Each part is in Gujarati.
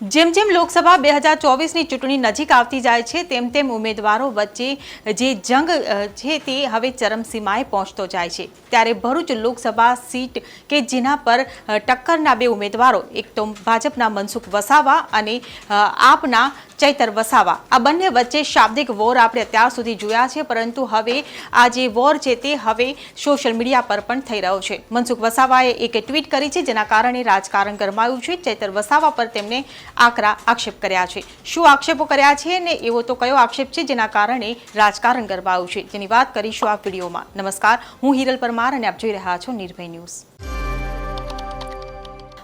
જેમ જેમ લોકસભા બે હજાર ચોવીસની ચૂંટણી નજીક આવતી જાય છે, તેમ તેમ ઉમેદવારો વચ્ચે જે જંગ છે તે હવે ચરમસીમાએ પહોંચતો જાય છે. ત્યારે ભરૂચ લોકસભા સીટ કે જેના પર ટક્કરના બે ઉમેદવારો, એક તો ભાજપના મનસુખ વસાવા અને આપના ચૈતર વસાવા. આ બંને વચ્ચે શાબ્દિક વોર આપણે અત્યાર સુધી જોયા છે, પરંતુ હવે આ જે વોર છે તે હવે સોશિયલ મીડિયા પર પણ થઈ રહ્યો છે. મનસુખ વસાવાએ એક ટ્વીટ કરી છે, જેના કારણે રાજકારણ ગરમાયું છે. ચૈતર વસાવા પર તેમણે આકરા આક્ષેપ કર્યા છે. શું આક્ષેપો કર્યા છે ને એવો તો કયો આક્ષેપ છે જેના કારણે રાજકારણ ગરબાયું છે? જેની વાત કરીશું આ વિડીયોમાં. નમસ્કાર, હું હિરલ પરમાર અને આપ જોઈ રહ્યા છો નિર્ભય ન્યૂઝ.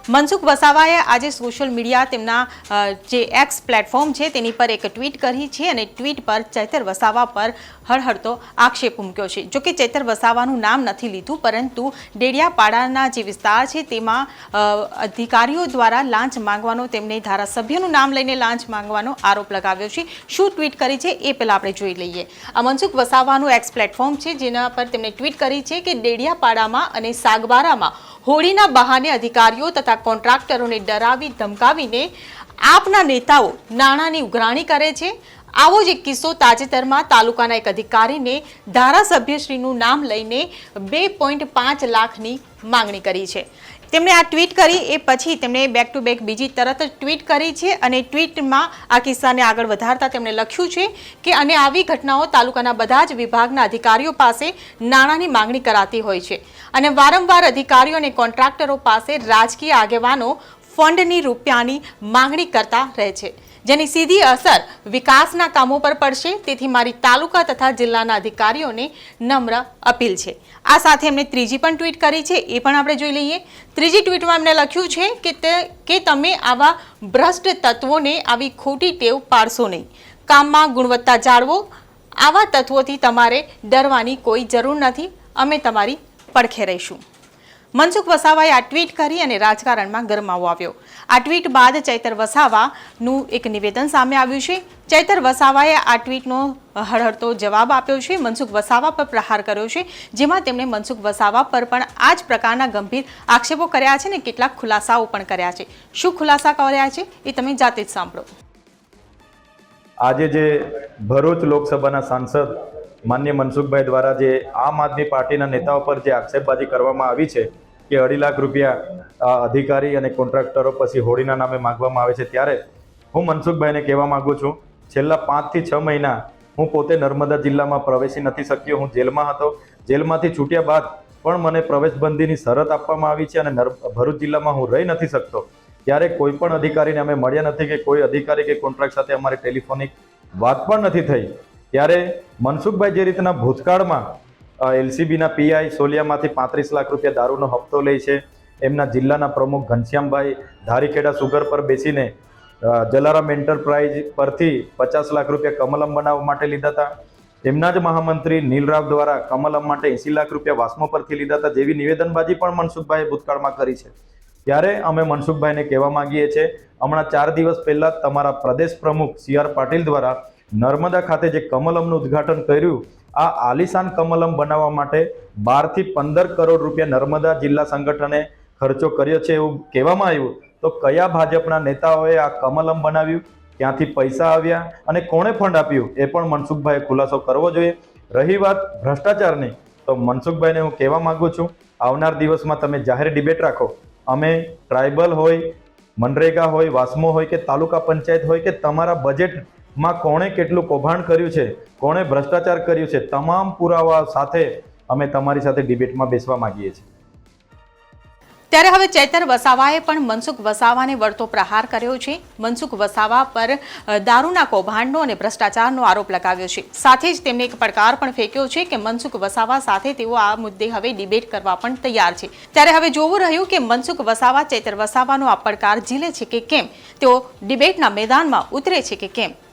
મનસુખ વસાવાએ આજે સોશિયલ મીડિયા તેમના જે એક્સ પ્લેટફોર્મ છે તેની પર એક ટ્વીટ કરી છે અને ટ્વીટ પર ચૈતર વસાવા પર હળહળતો આક્ષેપ મૂક્યો છે. જોકે ચૈતર વસાવાનું નામ નથી લીધું, પરંતુ ડેડિયાપાડાના જે વિસ્તાર છે તેમાં અધિકારીઓ દ્વારા લાંચ માંગવાનો, તેમને ધારાસભ્યનું નામ લઈને લાંચ માંગવાનો આરોપ લગાવ્યો છે. શું ટ્વીટ કરી છે એ પહેલાં આપણે જોઈ લઈએ. આ મનસુખ વસાવાનું એક્સ પ્લેટફોર્મ છે, જેના પર તેમણે ટ્વીટ કરી છે કે ડેડિયાપાડામાં અને સાગબારામાં હોળીના બહાને અધિકારીઓ તથા કોન્ટ્રાક્ટરોને ડરાવી, ધમકાવીને આપના નેતાઓ નાણાંની ઉઘરાણી કરે છે. આવો જ એક કિસ્સો તાજેતરમાં તાલુકાના એક અધિકારીને ધારાસભ્યશ્રીનું નામ લઈને બે પોઈન્ટ પાંચ લાખની માંગણી કરી છે. તેમણે આ ટ્વીટ કરી, એ પછી તેમણે બેક ટુ બેક બીજી તરત જ ટ્વીટ કરી છે અને ટ્વીટમાં આ કિસ્સાને આગળ વધારતા તેમણે લખ્યું છે કે, અને આવી ઘટનાઓ તાલુકાના બધા જ વિભાગના અધિકારીઓ પાસે નાણાંની માંગણી કરાતી હોય છે. અને વારંવાર અધિકારીઓ અને કોન્ટ્રાક્ટરો પાસે રાજકીય આગેવાનો ફંડની રૂપિયાની માંગણી કરતા રહે છે. જેની સીધી અસર વિકાસના કામો પર પડશે. તેથી મારી તાલુકા તથા જિલ્લાના અધિકારીઓને નમ્ર અપીલ છે. આ સાથે એમણે ત્રીજી પણ ટ્વીટ કરી છે. એ પણ આપણે જોઈ લઈએ. ત્રીજી ટ્વીટમાં એમણે લખ્યું છે કે તે, કે તમે આવા ભ્રષ્ટ તત્વોને આવી ખોટી ટેવ પાડશો નહીં. કામમાં ગુણવત્તા જાળવો. આવા તત્વોથી તમારે ડરવાની કોઈ જરૂર નથી. અમે તમારી પડખે રહીશું. મનસુખ વસાવાએ આ ટ્વીટ કરી અને રાજકારણમાં ગરમાવો આવ્યો. આ ટ્વીટ બાદ ચૈતર વસાવાનું એક નિવેદન સામે આવ્યું છે. ચૈતર વસાવાએ આ ટ્વીટનો હળહળતો જવાબ આપ્યો છે. મનસુખ વસાવા પર પ્રહાર કર્યો છે, જેમાં તેમણે મનસુખ વસાવા પર પણ આ જ પ્રકારના ગંભીર આક્ષેપો કર્યા છે ને કેટલાક ખુલાસાઓ પણ કર્યા છે. શું ખુલાસા કર્યા છે એ તમે જાતે જ સાંભળો. આજે જે ભરૂચ લોકસભાના સાંસદ માન્ય મનસુખભાઈ દ્વારા જે આમ આદમી પાર્ટીના નેતાઓ પર જે આક્ષેપબાજી કરવામાં આવી છે કે અઢી લાખ રૂપિયા અધિકારી અને કોન્ટ્રાક્ટરો પછી હોળીના નામે માગવામાં આવે છે. ત્યારે હું મનસુખભાઈને કહેવા માગું છું, છેલ્લા પાંચથી છ મહિના હું પોતે નર્મદા જિલ્લામાં પ્રવેશી નથી શક્યો. હું જેલમાં હતો. જેલમાંથી છૂટ્યા બાદ પણ મને પ્રવેશબંધીની શરત આપવામાં આવી છે અને ભરૂચ જિલ્લામાં હું રહી નથી શકતો. ત્યારે કોઈ પણ અધિકારીને અમે મળ્યા નથી કે કોઈ અધિકારી કે કોન્ટ્રાક્ટ સાથે અમારી ટેલિફોનિક વાત પણ નથી થઈ. ત્યારે મનસુખભાઈ જે રીતના ભૂતકાળમાં એલસીબીના પીઆઈ સોલિયામાંથી પાંત્રીસ લાખ રૂપિયા દારૂનો હપ્તો લે છે. એમના જિલ્લાના પ્રમુખ ઘનશ્યામભાઈ ધારીખેડા સુગર પર બેસીને જલારામ એન્ટરપ્રાઇઝ પરથી પચાસ લાખ રૂપિયા કમલમ બનાવવા માટે લીધા હતા. તેમના જ મહામંત્રી નીલરાવ દ્વારા કમલમ માટે એંસી લાખ રૂપિયા વાસ્મો પરથી લીધા હતા જેવી નિવેદનબાજી પણ મનસુખભાઈએ ભૂતકાળમાં કરી છે. ત્યારે અમે મનસુખભાઈને કહેવા માંગીએ છીએ, હમણાં ચાર દિવસ પહેલાં તમારા પ્રદેશ પ્રમુખ સી આર પાટીલ દ્વારા નર્મદા ખાતે જે કમલમનું ઉદ્ઘાટન કર્યું આ આલિશાન કમલમ બનાવવા માટે બારથી પંદર કરોડ રૂપિયા નર્મદા જિલ્લા સંગઠને ખર્ચો કર્યો છે એવું કહેવામાં આવ્યું. તો કયા ભાજપના નેતાઓએ આ કમલમ બનાવ્યું? ક્યાંથી પૈસા આવ્યા અને કોણે ફંડ આપ્યું? એ પણ મનસુખભાઈએ ખુલાસો કરવો જોઈએ. રહી વાત ભ્રષ્ટાચારની. તો મનસુખભાઈને હું કહેવા માગું છું, આવનાર દિવસમાં તમે જાહેર ડિબેટ રાખો. અમે ટ્રાઇબલ હોય, મનરેગા હોય, વાસ્મો હોય કે તાલુકા પંચાયત હોય કે તમારા બજેટમાં કોણે કેટલું કૌભાંડ કર્યું છે, કોણે ભ્રષ્ટાચાર કર્યું છે, તમામ પુરાવા સાથે અમે તમારી સાથે ડિબેટમાં બેસવા માંગીએ છીએ. ત્યારે હવે ચૈતર વસાવાએ પણ મનસુખ વસાવાને વળતો પ્રહાર કર્યો છે. મનસુખ વસાવા પર દારૂના કૌભાંડનો અને ભ્રષ્ટાચારનો આરોપ લગાવ્યો છે. સાથે જ તેમણે એક પડકાર પણ ફેંક્યો છે કે મનસુખ વસાવા સાથે તેઓ આ મુદ્દે હવે ડિબેટ કરવા પણ તૈયાર છે. ત્યારે હવે જોવું રહ્યું કે મનસુખ વસાવા, ચૈતર વસાવાનો આ પડકાર ઝીલે છે કે કેમ? તેઓ ડિબેટના મેદાનમાં ઉતરે છે કે કેમ?